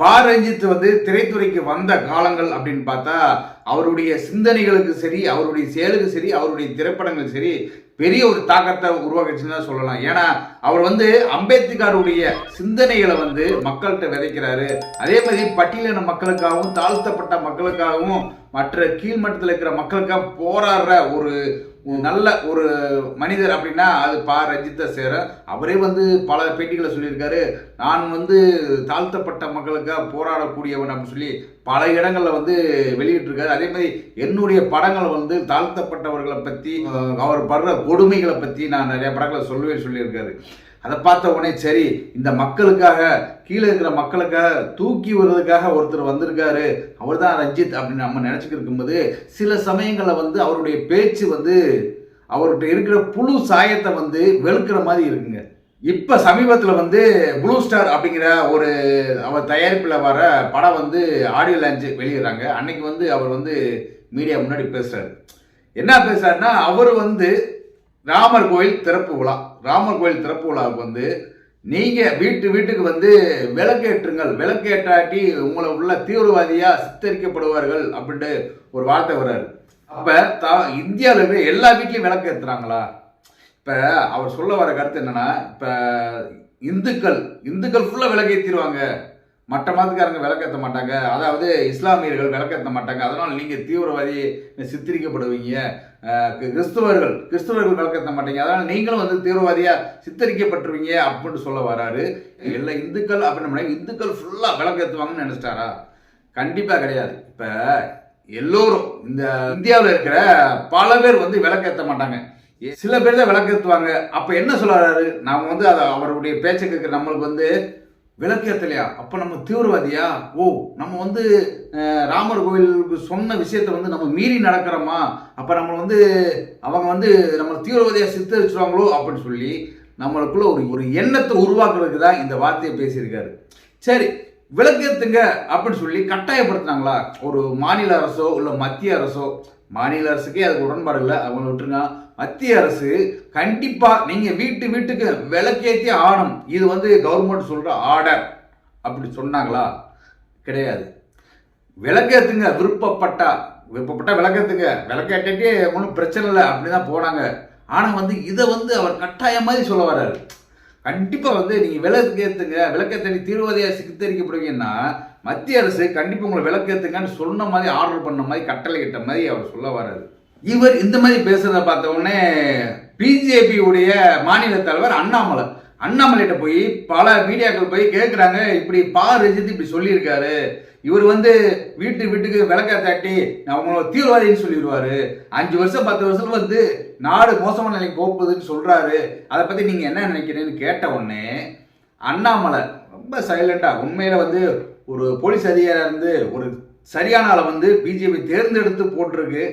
பா ரஞ்சித் வந்து திரைத்துறைக்கு வந்த காலங்கள் அப்படின்னு பார்த்தா அவருடைய சிந்தனைகளுக்கு சரி அவருடைய செயலுக்கு சரி அவருடைய திரைப்படங்கள் சரி பெரிய ஒரு தாக்கத்தை உருவாக்குச்சுன்னு தான் சொல்லலாம். ஏன்னா அவர் வந்து அம்பேத்கருடைய சிந்தனைகளை வந்து மக்கள்கிட்ட விதைக்கிறாரு. அதே மாதிரி பட்டியலின மக்களுக்காகவும் தாழ்த்தப்பட்ட மக்களுக்காகவும் மற்ற கீழ்மட்டத்தில் இருக்கிற மக்களுக்காக போராடுற ஒரு நல்ல ஒரு மனிதர் அப்படின்னா அது பா. ரஞ்சித்த சேர. அவரே வந்து பல பேட்டிகளை சொல்லியிருக்காரு. நான் வந்து தாழ்த்தப்பட்ட மக்களுக்காக போராடக்கூடியவன் அப்படின்னு சொல்லி பல இடங்களில் வந்து வெளியிட்டிருக்காரு. அதே மாதிரி என்னுடைய படங்கள் வந்து தாழ்த்தப்பட்டவர்களை பற்றி அவர் படுற கொடுமைகளை பற்றி நான் நிறைய படங்களை சொல்லவே சொல்லியிருக்காரு. அதை பார்த்த உடனே சரி இந்த மக்களுக்காக கீழே இருக்கிற மக்களுக்காக தூக்கி வர்றதுக்காக ஒருத்தர் வந்திருக்காரு. அவர் தான் ரஞ்சித் அப்படின்னு நம்ம நினச்சிக்கிட்டு இருக்கும்போது சில சமயங்களில் வந்து அவருடைய பேச்சு வந்து அவர்கிட்ட இருக்கிற புழு சாயத்தை வந்து வெளுக்கிற மாதிரி இருக்குங்க. இப்போ சமீபத்தில் வந்து ப்ளூ ஸ்டார் அப்படிங்கிற ஒரு அவர் தயாரிப்பில் வர படம் வந்து ஆடியோ லான்ச் வெளியிடுறாங்க. அன்னைக்கு வந்து அவர் வந்து மீடியா முன்னாடி பேசுகிறார் என்ன பேசுகிறாருன்னா அவர் வந்து ராமர் கோயில் திறப்பு விழா ராமர் கோயில் திறப்பு விழாவுக்கு வந்து நீங்கள் வீட்டு வீட்டுக்கு வந்து விளக்கேற்றுங்கள் விளக்கேற்றாட்டி உங்களை உள்ள தீவிரவாதியாக சித்தரிக்கப்படுவார்கள் அப்படின்ட்டு ஒரு வார்த்தை வர்றாரு. அப்போ த இந்தியாவில் இருக்கிற எல்லா வீட்லேயும் விளக்கு ஏற்றுறாங்களா இப்போ அவர் சொல்ல வர கருத்து என்னென்னா இப்போ இந்துக்கள் இந்துக்கள் ஃபுல்லாக விளக்கேற்றிடுவாங்க மற்ற மதத்துக்காரங்க விளக்கேற்ற மாட்டாங்க. அதாவது இஸ்லாமியர்கள் விளக்கேற்ற மாட்டாங்க. அதனால் நீங்கள் தீவிரவாதி சித்தரிக்கப்படுவீங்க. கிறிஸ்துவர்கள் கிறிஸ்துவர்கள் விளக்கேற்ற மாட்டீங்க. அதனால் நீங்களும் வந்து தீவிரவாதியாக சித்தரிக்கப்பட்டுருவீங்க அப்படின்னு சொல்ல வராரு. இல்லை இந்துக்கள் அப்படின்னு இந்துக்கள் ஃபுல்லாக விளக்கேற்றுவாங்கன்னு நினச்சிட்டாரா? கண்டிப்பாக கிடையாது. இப்போ எல்லோரும் இந்த இந்தியாவில் இருக்கிற பல பேர் வந்து விளக்கேற்ற மாட்டாங்க. சில பேர் தான் விளக்கேற்றுவாங்க அப்ப என்ன சொல்லாரு நாம வந்து அதை அவருடைய பேச்சை கேட்குற நம்மளுக்கு வந்து விளக்கேற்றலையா அப்போ நம்ம தீவிரவாதியா? ஓ நம்ம வந்து ராமர் கோயிலுக்கு சொன்ன விஷயத்த வந்து நம்ம மீறி நடக்கிறோமா? அப்போ நம்ம வந்து அவங்க வந்து நம்ம தீவிரவாதியா சித்தரிச்சுருவாங்களோ அப்படின்னு சொல்லி நம்மளுக்குள்ள ஒரு ஒரு எண்ணத்தை உருவாக்குறதுக்கு தான் இந்த வார்த்தையை பேசியிருக்காரு. சரி விளக்கேத்துங்க அப்படின்னு சொல்லி கட்டாயப்படுத்துனாங்களா? ஒரு மாநில அரசோ இல்லை மத்திய அரசோ? மாநில அரசுக்கே அதுக்கு உடன்பாடு இல்லை. அவங்க விட்டுருங்க. மத்திய அரசு கண்டிப்பாக நீங்கள் வீட்டு வீட்டுக்கு விளக்கேத்தி ஆணும் இது வந்து கவர்மெண்ட் சொல்கிற ஆர்டர் அப்படி சொன்னாங்களா? கிடையாது. விளக்கேத்துங்க விருப்பப்பட்டா விருப்பப்பட்டா விளக்கேத்துங்க. விளக்கேட்டே ஒன்றும் பிரச்சனை இல்லை அப்படி தான் போனாங்க. ஆனால் வந்து இதை வந்து அவர் கட்டாயம் மாதிரி சொல்ல வர்றாரு. கண்டிப்பாக வந்து நீங்கள் விளக்கேற்றுங்க விளக்கேற்றி தீவிரவாதியாக சித்தரிக்கப்படுவீங்கன்னா மத்திய அரசு கண்டிப்பாக உங்களை விளக்கேற்றுங்கன்னு சொன்ன மாதிரி ஆர்டர் பண்ண மாதிரி கட்டளை கிட்ட மாதிரி அவர் சொல்ல வர்றாரு. இவர் இந்த மாதிரி பேசுறத பார்த்த உடனே பிஜேபி உடைய மாநில தலைவர் அண்ணாமலை. அண்ணாமலைகிட்ட போய் பல மீடியாக்கள் போய் கேட்குறாங்க இப்படி பா ரஜித் இப்படி சொல்லியிருக்காரு. இவர் வந்து வீட்டு வீட்டுக்கு விளக்க தாட்டி அவங்கள தீவிரவாதின்னு சொல்லிடுவாரு. அஞ்சு வருஷம் பத்து வருஷத்துல வந்து நாடு மோசமான நிலைக்கு போகுதுன்னு சொல்றாரு. அதை பத்தி நீங்க என்ன நினைக்கிறீங்கன்னு கேட்ட உடனே அண்ணாமலை ரொம்ப சைலண்டா உண்மையில வந்து ஒரு போலீஸ் அதிகாரியா இருந்து ஒரு சரியான ஆளை வந்து பிஜேபி தேர்ந்தெடுத்து போட்டிருக்கு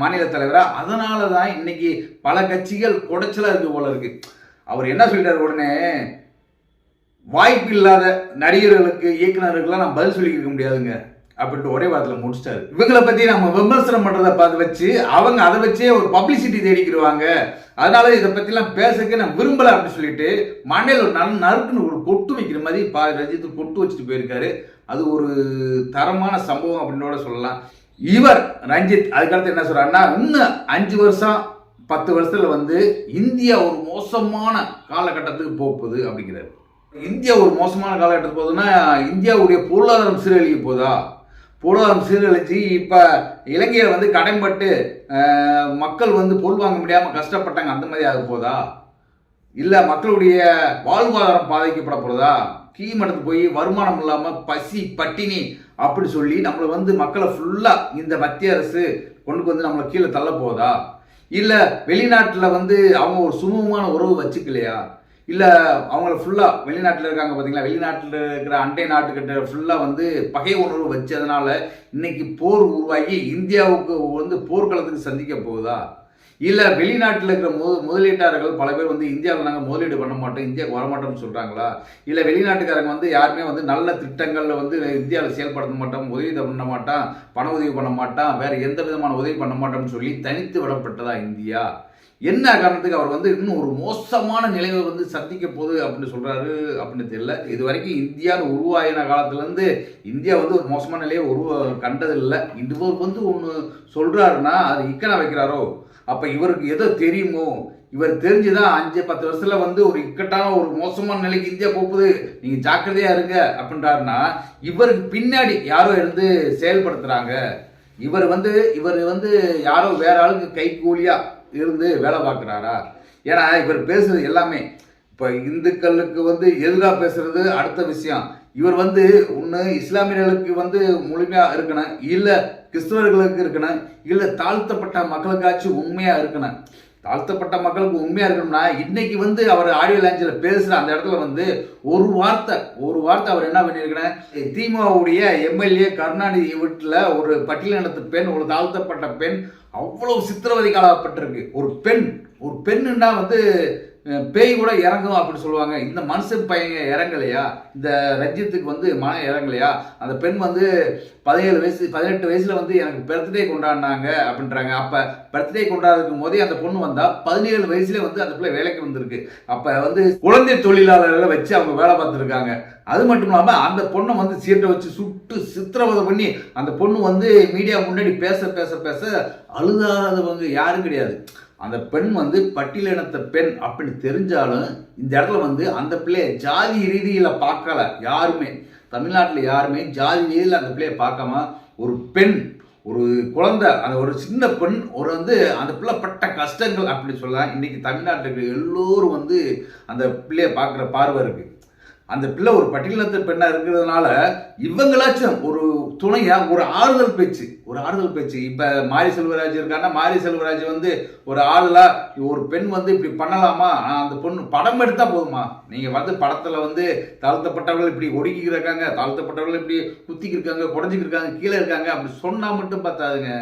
மாநில தலைவராக அதனால தான் இன்னைக்கு பல கட்சிகள் குடைச்சலாக இருக்கு போல இருக்கு. அவர் என்ன சொல்லிட்டார் உடனே? வாய்ப்பு இல்லாத நடிகர்களுக்கு இயக்குநர்களுக்கெல்லாம் நான் பதில் சொல்லிக்க முடியாதுங்க அப்படின்ட்டு ஒரே வாரத்தில் முடிச்சிட்டாரு. இவங்களை பற்றி நம்ம விமர்சனம் பண்ணுறதை பார்த்து வச்சு அவங்க அதை வச்சே ஒரு பப்ளிசிட்டி தேடிக்கிடுவாங்க அதனால இதை பற்றிலாம் பேசಕ್ಕೆ நான் விரும்பலை அப்படின்னு சொல்லிட்டு மண்டையில் ஒரு நல்ல நறுக்குன்னு ஒரு கொட்டு வைக்கிற மாதிரி பா ரஜித்து கொட்டு வச்சுட்டு போயிருக்காரு. அது ஒரு தரமான சம்பவம் அப்படின்னோட சொல்லலாம். இவர் ரஞ்சித் அதுக்கடுத்து என்ன சொல்கிறாருன்னா இன்னும் அஞ்சு வருஷம் பத்து வருஷத்துல வந்து இந்தியா ஒரு மோசமான காலகட்டத்துக்கு போகுது அப்படிங்கிறாரு. இந்தியா ஒரு மோசமான காலகட்டத்துக்கு போகுதுன்னா இந்தியாவுடைய பொருளாதாரம் சீரழிய போதா? பொருளாதாரம் சீரழிச்சு இப்போ இலங்கையில் வந்து கடன்பட்டு மக்கள் வந்து பொருள் வாங்க முடியாமல் கஷ்டப்பட்டாங்க அந்த மாதிரி ஆக போதா? இல்லை மக்களுடைய வாழ்வாதாரம் பாதிக்கப்பட போகிறதா கீமடத்து போய் வருமானம் இல்லாமல் பசி பட்டினி அப்படி சொல்லி நம்மளை வந்து மக்களை ஃபுல்லாக இந்த மத்திய அரசு கொண்டு வந்து நம்மளை கீழே தள்ள போதா? இல்லை வெளிநாட்டில் வந்து அவங்க ஒரு சுமூகமான உறவு வச்சுக்கலையா? இல்லை அவங்கள ஃபுல்லாக வெளிநாட்டில் இருக்காங்க பார்த்தீங்களா வெளிநாட்டில் இருக்கிற அண்டை நாட்டுக்கிட்ட ஃபுல்லாக வந்து பகை உணர்வு வச்சதுனால இன்னைக்கு போர் உருவாகி இந்தியாவுக்கு வந்து போர்க்களத்துக்கு சந்திக்க போகுதா? இல்லை வெளிநாட்டில் இருக்கிற மு முதலீட்டாளர்கள் பல பேர் வந்து இந்தியாவில் நாங்கள் முதலீடு பண்ண மாட்டோம் இந்தியாவுக்கு வரமாட்டோம்னு சொல்கிறாங்களா இல்லை வெளிநாட்டுக்காரங்க வந்து யாருமே வந்து நல்ல திட்டங்களில் வந்து இந்தியாவில் செயல்படுத்த மாட்டோம் உதவி பண்ண மாட்டான் பண உதவி பண்ண மாட்டான் வேறு எந்த விதமான உதவி பண்ண மாட்டோம்னு சொல்லி தனித்து விடப்பட்டதா இந்தியா? என்ன காரணத்துக்கு அவர் வந்து இன்னும் ஒரு மோசமான நிலையை வந்து சந்திக்க போகுது அப்படின்னு சொல்கிறாரு அப்படின்னு தெரியல. இது வரைக்கும் இந்தியான்னு உருவாயின காலத்துலேருந்து இந்தியா வந்து ஒரு மோசமான நிலையை உருவ கண்டதில்லை. இவர் வந்து ஒன்று சொல்கிறாருன்னா அது இக்கனை வைக்கிறாரோ? அப்போ இவருக்கு எதோ தெரியுமோ? இவர் தெரிஞ்சுதான் அஞ்சு பத்து வருஷத்துல வந்து ஒரு இக்கட்டான ஒரு மோசமான நிலைக்கு இந்தியா போகுது. நீங்க ஜாக்கிரதையா இருங்க அப்படின்றாருன்னா இவருக்கு பின்னாடி யாரோ இருந்து செயல்படுத்துறாங்க. இவர் வந்து இவர் வந்து யாரோ வேற ஆளுக்கு கை கூலியா இருந்து வேலை பார்க்குறாரா? ஏன்னா இவர் பேசுறது எல்லாமே இப்போ இந்துக்களுக்கு வந்து எதிராக பேசுறது அடுத்த விஷயம். இவர் வந்து ஒன்று இஸ்லாமியர்களுக்கு வந்து முழுமையாக இருக்கணும். இல்லை கிறிஸ்தவர்களுக்கு இருக்கணும். இல்லை தாழ்த்தப்பட்ட மக்களுக்காச்சும் உண்மையாக இருக்கணும். தாழ்த்தப்பட்ட மக்களுக்கு உண்மையாக இருக்கணும்னா இன்னைக்கு வந்து அவர் ஆடியோ லான்ச்சில் பேசுகிற அந்த இடத்துல வந்து ஒரு வார்த்தை ஒரு வார்த்தை அவர் என்ன பண்ணியிருக்கிறேன் திமுகவுடைய எம்எல்ஏ கருணாநிதி வீட்டில் ஒரு பட்டியலினத்து பெண் ஒரு தாழ்த்தப்பட்ட பெண் அவ்வளவு சித்திரவதைக்காலப்பட்டிருக்கு ஒரு பெண் ஒரு பெண்ணுன்னா வந்து பேய் கூட இறங்கும் அப்படின்னு சொல்லுவாங்க. இந்த மனுஷன் பையன் இறங்கலையா? இந்த ரஜ்யத்துக்கு வந்து மனம் இறங்கலையா? அந்த பெண் வந்து பதினேழு வயசு பதினெட்டு வயசுல வந்து எனக்கு பர்த்டே கொண்டாடினாங்க அப்படின்றாங்க. அப்ப பர்த்டே கொண்டாடுறதுக்கும் போதே அந்த பொண்ணு வந்தா பதினேழு வயசுல வந்து அந்த பிள்ளை வேலைக்கு வந்திருக்கு. அப்ப வந்து குழந்தை தொழிலாளர்களை வச்சு அவங்க வேலை பார்த்துருக்காங்க. அது மட்டும் இல்லாம அந்த பொண்ணை வந்து சீட்டை வச்சு சுட்டு சித்திரவதை பண்ணி அந்த பொண்ணு வந்து மீடியா முன்னாடி பேச பேச பேச அழுதாதவங்க யாரும் கிடையாது. அந்த பெண் வந்து பட்டியலினத்த பெண் அப்படின்னு தெரிஞ்சாலும் இந்த இடத்துல வந்து அந்த பிள்ளைய ஜாதி ரீதியில் பார்க்கல யாருமே. தமிழ்நாட்டில் யாருமே ஜாதி ரீதியில் அந்த பிள்ளைய பார்க்காம ஒரு பெண் ஒரு குழந்தை அந்த ஒரு சின்ன பெண் ஒரு வந்து அந்த பிள்ளை பட்ட கஷ்டங்கள் அப்படின்னு சொல்லலாம். இன்னைக்கு தமிழ்நாட்டில் இருக்கிற எல்லோரும் வந்து அந்த பிள்ளைய பார்க்குற பார்வை இருக்குது அந்த பிள்ளை ஒரு பட்டியலத்து பெண்ணா இருக்கிறதுனால இவங்களாச்சும் ஒரு துணையா ஒரு ஆறுதல் பேச்சு ஒரு ஆறுதல் பேச்சு. இப்ப மாரி செல்வராஜ் இருக்கான்னா மாரி செல்வராஜ் வந்து ஒரு ஆறுதலா ஒரு பெண் வந்து இப்படி பண்ணலாமா? அந்த பொண்ணு படம் எடுத்தா போதுமா? நீங்க வந்து படத்துல வந்து தாழ்த்தப்பட்டவர்கள் இப்படி ஒடுக்கி இருக்காங்க தாழ்த்தப்பட்டவர்கள் இப்படி குத்திக்கிருக்காங்க குறைஞ்சிக்கிருக்காங்க கீழே இருக்காங்க அப்படி சொன்னா மட்டும் பார்த்தாதுங்க.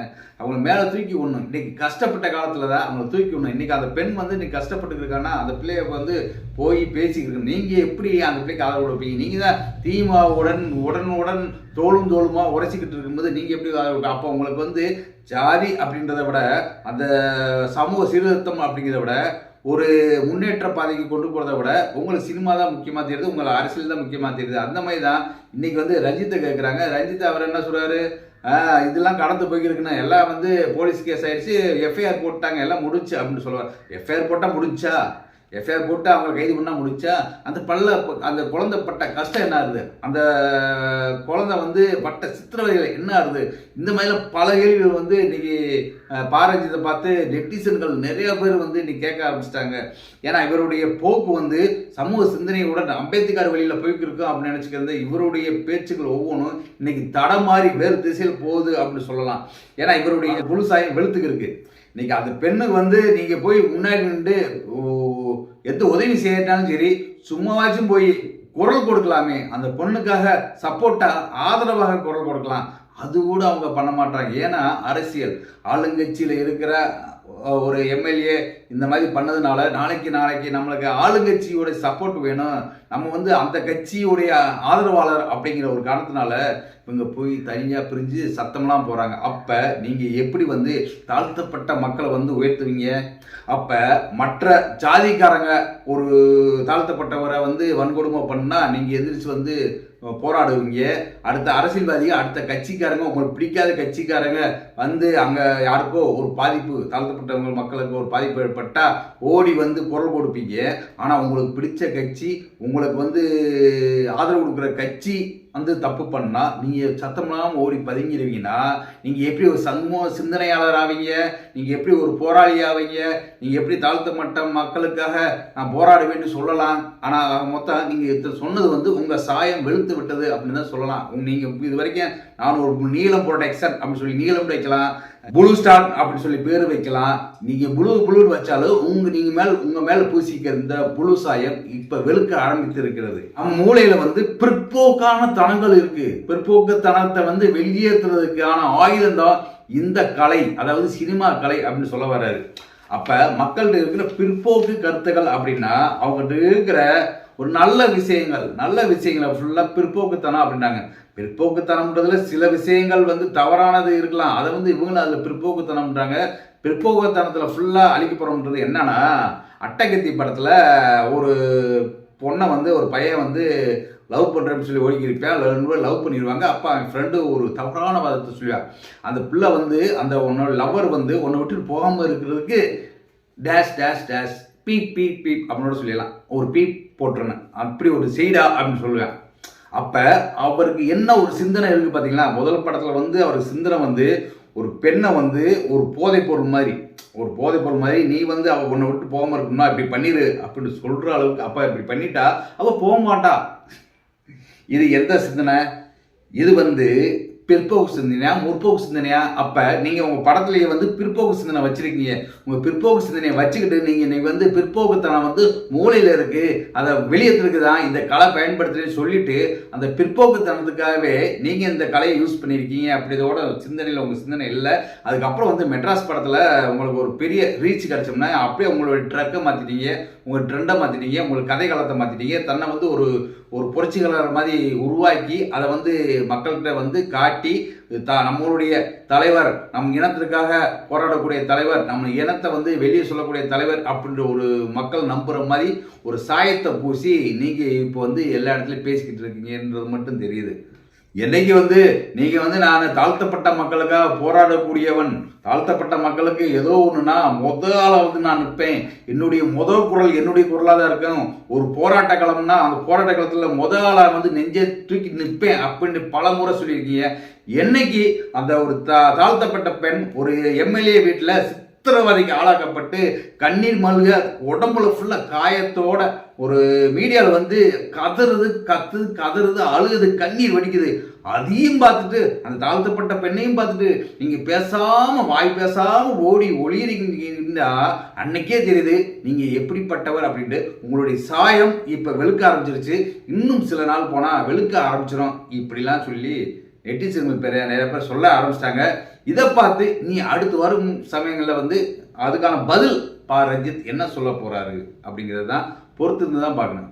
அவங்கள மேலே தூக்கி விடணும். இன்னைக்கு கஷ்டப்பட்ட காலத்தில் தான் அவங்கள தூக்கி விடணும். இன்னைக்கு அந்த பெண் வந்து இன்னைக்கு கஷ்டப்பட்டு இருக்காங்கன்னா அந்த பிள்ளைய வந்து போய் பேசிக்கிட்டு நீங்கள் எப்படி அந்த பிள்ளைக்கு ஆதரவு கொடுப்பீங்க? நீங்கள் தான் தீமாவுடன் உடனுடன் தோளும் தோளுமா உரைச்சிக்கிட்டு இருக்கும்போது நீங்கள் எப்படி ஆதரவு கொடுப்பீங்க? அப்போ உங்களுக்கு வந்து ஜாதி அப்படின்றத விட அந்த சமூக சீர்திருத்தம் அப்படிங்கிறத விட ஒரு முன்னேற்ற பாதைக்கு கொண்டு போகிறத விட உங்களுக்கு சினிமா தான் முக்கியமாக தெரியுது உங்களுக்கு அரசியல் தான் முக்கியமாக தெரியுது. அந்த மாதிரி தான் இன்னைக்கு வந்து ரஞ்சித்தை கேட்குறாங்க ரஞ்சித் அவர் என்ன சொல்கிறாரு இதெல்லாம் கடந்து போய்க்கிருக்குன்னு எல்லாம் வந்து போலீஸ் கேஸ் ஆயிடுச்சு. எஃப்ஐஆர் போட்டாங்க. எல்லாம் முடிச்சு அப்படின்னு சொல்லுவார் எஃப்ஐஆர் போட்டால் முடிச்சா எஃப்ஐஆர் போட்டு அவங்க கைது பண்ணால் முடிச்சா அந்த பல்ல அந்த குழந்தை பட்ட கஷ்டம் என்ன ஆகுது? அந்த குழந்தை வந்து பட்ட சித்திரவதைகள் என்ன ஆகுது? இந்த மாதிரிலாம் பல கேள்விகள் வந்து இன்னைக்கு பாரஞ்சித்தை பார்த்து நெட்டிசன்கள் நிறைய பேர் வந்து இன்னைக்கு கேட்க ஆரம்பிச்சிட்டாங்க. ஏன்னா இவருடைய போக்கு வந்து சமூக சிந்தனையுடன் அம்பேத்கர் வழியில் போய்க்கு அப்படின்னு நினச்சிக்கிறது இவருடைய பேச்சுக்கள் ஒவ்வொன்றும் இன்னைக்கு தடமாறி வேறு திசையில் போகுது அப்படின்னு சொல்லலாம். ஏன்னா இவருடைய புழுசாயம் வெளுத்துக்கு இருக்கு. இன்னைக்கு அந்த பெண்ணுக்கு வந்து நீங்கள் போய் முன்னாடி நின்று ஓ, எந்த உதவி செய்யட்டாலும் சரி சும்மாவாச்சும் போய் குரல் கொடுக்கலாமே. அந்த பொண்ணுக்காக சப்போர்ட்டாக ஆதரவாக குரல் கொடுக்கலாம். அது கூட அவங்க பண்ண மாட்டாங்க. ஏன்னா அரசியல். ஆளுங்கட்சியில் இருக்கிற ஒரு எம்எல்ஏ இந்த மாதிரி பண்ணதுனால நாளைக்கு நாளைக்கு நம்மளுக்கு ஆளுங்கட்சியோட சப்போர்ட் வேணும். நம்ம வந்து அந்த கட்சியுடைய ஆதரவாளர் அப்படிங்கிற ஒரு காரணத்தினால இவங்க போய் தனியாக பிரிஞ்சு சத்தம்லாம் போகிறாங்க அப்போ நீங்கள் எப்படி வந்து தாழ்த்தப்பட்ட மக்களை வந்து உயர்த்துவீங்க? அப்போ மற்ற ஜாதிக்காரங்க ஒரு தாழ்த்தப்பட்டவரை வந்து வன்கொடுமை பண்ணால் நீங்கள் எதிர்த்து வந்து போராடுவீங்க. அடுத்த அரசியல்வாதிகள் அடுத்த கட்சிக்காரங்க உங்களுக்கு பிடிக்காத கட்சிக்காரங்க வந்து அங்கே யாருக்கோ ஒரு பாதிப்பு தாழ்த்தப்பட்டவங்க மக்களுக்கு ஒரு பாதிப்பு ஏற்பட்டால் ஓடி வந்து குரல் கொடுப்பீங்க. ஆனால் உங்களுக்கு பிடிச்ச கட்சி உங்களுக்கு வந்து ஆதரவு கொடுக்குற கட்சி வந்து தப்பு பண்ணால் நீங்கள் சத்தமில்லாமல் ஓடி பதுங்கிடுவீங்கன்னா நீங்கள் எப்படி ஒரு சமூக சிந்தனையாளர் ஆவீங்க நீங்கள் எப்படி ஒரு போராளி ஆவீங்க நீங்கள் எப்படி தாழ்த்தப்பட்ட மக்களுக்காக நான் போராடுவேன்னு சொல்லலாம். ஆனால் மொத்தம் நீங்கள் சொன்னது வந்து உங்கள் சாயம் வெளுத்து விட்டது அப்படின்னு தான் சொல்லலாம். நீங்கள் இது வரைக்கும் நான் ஒரு நீலம் ப்ரொடெக்ஷன் அப்படின்னு சொல்லி நீலம் வைக்கலாம். புளு ஸ்டார் அப்படின்னு சொல்லி பேர் வைக்கலாம். நீங்க புளு புளு வச்சாலும் உங்க நீங்க மேல உங்க மேல பூசிக்கிற இந்த புழு சாயம் இப்ப வெளுக்க ஆரம்பித்து இருக்கிறது நம்ம மூளையில வந்து பிற்போக்கான தனங்கள் இருக்கு. பிற்போக்கு தனத்தை வந்து வெளியேற்றுறதுக்கான ஆயுதம் தான் இந்த கலை அதாவது சினிமா கலை அப்படின்னு சொல்ல வர்றாரு. அப்போ மக்கள்கிட்ட இருக்கிற பிற்போக்கு கருத்துக்கள் அப்படின்னா அவங்ககிட்ட இருக்கிற ஒரு நல்ல விஷயங்கள் நல்ல விஷயங்களை ஃபுல்லாக பிற்போக்குத்தனம் அப்படின்னாங்க. பிற்போக்குத்தனம்ன்றதுல சில விஷயங்கள் வந்து தவறானது இருக்கலாம். அதை வந்து இவங்களும் அதில் பிற்போக்குத்தனம்ன்றாங்க. பிற்போக்குத்தனத்தில் ஃபுல்லாக அழிக்கப்படுறது என்னன்னா அட்டகத்தி படத்தில் ஒரு பொண்ணை வந்து ஒரு பையன் வந்து லவ் பண்ணுறேன்னு சொல்லி ஒழுங்கியிருப்பேன் ரெண்டு லவ் பண்ணிடுவாங்க அப்போ அவன் ஃப்ரெண்டு ஒரு தவறான வாதத்தை சொல்லுவான். அந்த பிள்ளை வந்து அந்த உன்னோட லவ்வர் வந்து உன்னை விட்டுட்டு போகாமல் இருக்கிறதுக்கு dash dash dash beep beep beep அப்படின்னு சொல்லிடலாம். ஒரு பீப் போட்டுருனேன் அப்படி ஒரு செய்டா அப்படின்னு சொல்லுவேன். அப்போ அவருக்கு என்ன ஒரு சிந்தனை இருக்குது பார்த்தீங்களா முதல் படத்தில் வந்து அவருக்கு சிந்தனை வந்து ஒரு பெண்ணை வந்து ஒரு போதை பொருள் மாதிரி ஒரு போதை பொருள் மாதிரி நீ வந்து அவள் உன்னை விட்டு போகாமல் இருக்கணும்னா இப்படி பண்ணிடு அப்படின்னு சொல்கிற அளவுக்கு அப்போ இப்படி பண்ணிட்டா அவள் போக மாட்டா. இது எந்த சிந்தனை? இது வந்து பிற்போக்கு சிந்தனையா முற்போக்கு சிந்தனையா? அப்ப நீங்க உங்க படத்துலயே வந்து பிற்போக்கு சிந்தனை வச்சிருக்கீங்க. உங்க பிற்போக்கு சிந்தனையை வச்சுக்கிட்டு நீங்க நீங்க வந்து பிற்போக்குத்தனம் வந்து மூளையில இருக்கு. அதை வெளியே தான் இந்த கலை பயன்படுத்துறேன்னு சொல்லிட்டு அந்த பிற்போக்குத்தனத்துக்காகவே நீங்க இந்த கலையை யூஸ் பண்ணியிருக்கீங்க அப்படி இதோட சிந்தனையில் உங்க சிந்தனை இல்லை. அதுக்கப்புறம் வந்து மெட்ராஸ் படத்துல உங்களுக்கு ஒரு பெரிய ரீச் கிடைச்சோம்னா அப்படியே உங்களோட ட்ரக்கை மாத்திட்டீங்க உங்க ட்ரெண்டை மாத்திட்டீங்க உங்களுக்கு கதை காலத்தை மாத்திட்டீங்க. தன்னை வந்து ஒரு ஒரு புரட்சிகளாளர் மாதிரி உருவாக்கி அதை வந்து மக்கள்கிட்ட வந்து காட்டி த நம்மளுடைய தலைவர் நம் இனத்திற்காக போராடக்கூடிய தலைவர் நம்ம இனத்தை வந்து வெளியே சொல்லக்கூடிய தலைவர் அப்படின்ற ஒரு மக்கள் நம்புகிற மாதிரி ஒரு சாயத்தை பூசி நீங்கள் இப்போ வந்து எல்லா இடத்துலையும் பேசிக்கிட்டு இருக்கீங்கன்றது மட்டும் தெரியுது. என்னைக்கு வந்து நீங்க வந்து நான் தாழ்த்தப்பட்ட மக்களுக்காக போராடக்கூடியவன் தாழ்த்தப்பட்ட மக்களுக்கு ஏதோ ஒண்ணுனா மொத ஆளா வந்து நான் நிற்பேன். என்னுடைய மொதல் குரல் என்னுடைய குரலாக தான் இருக்கும் ஒரு போராட்ட களம்னா அந்த போராட்ட களத்துல முத ஆளாக வந்து நெஞ்சை தூக்கி நிற்பேன் அப்படின்னு பல முறை சொல்லியிருக்கீங்க. என்னைக்கு அந்த ஒரு தா தாழ்த்தப்பட்ட பெண் ஒரு எம்எல்ஏ வீட்டில் சித்திரவதைக்கு ஆளாக்கப்பட்டு கண்ணீர் மல்க உடம்புல ஃபுல்லாக காயத்தோட ஒரு மீடியாவில் வந்து கதறுது கத்துது கதறுது அழுகுது கண்ணீர் வடிக்குது. அதையும் பார்த்துட்டு அந்த தாழ்த்தப்பட்ட பெண்ணையும் பார்த்துட்டு நீங்கள் பேசாமல் வாய் பேசாமல் ஓடி ஒளியிருந்தா அன்னைக்கே தெரியுது நீங்கள் எப்படிப்பட்டவர் அப்படின்ட்டு. உங்களுடைய சாயம் இப்போ வெளுக்க ஆரம்பிச்சிருச்சு. இன்னும் சில நாள் போனால் வெளுக்க ஆரம்பிச்சிடும் இப்படிலாம் சொல்லி நெட்டிசன்கள் பெரிய நிறைய பேர் சொல்ல ஆரம்பிச்சிட்டாங்க. இதை பார்த்து நீ அடுத்து வரும் சமயங்களில் வந்து அதுக்கான பதில் பா ரஞ்சித் என்ன சொல்ல போகிறாரு அப்படிங்கிறது தான் பொறுத்து இருந்து தான் பார்க்கணும்.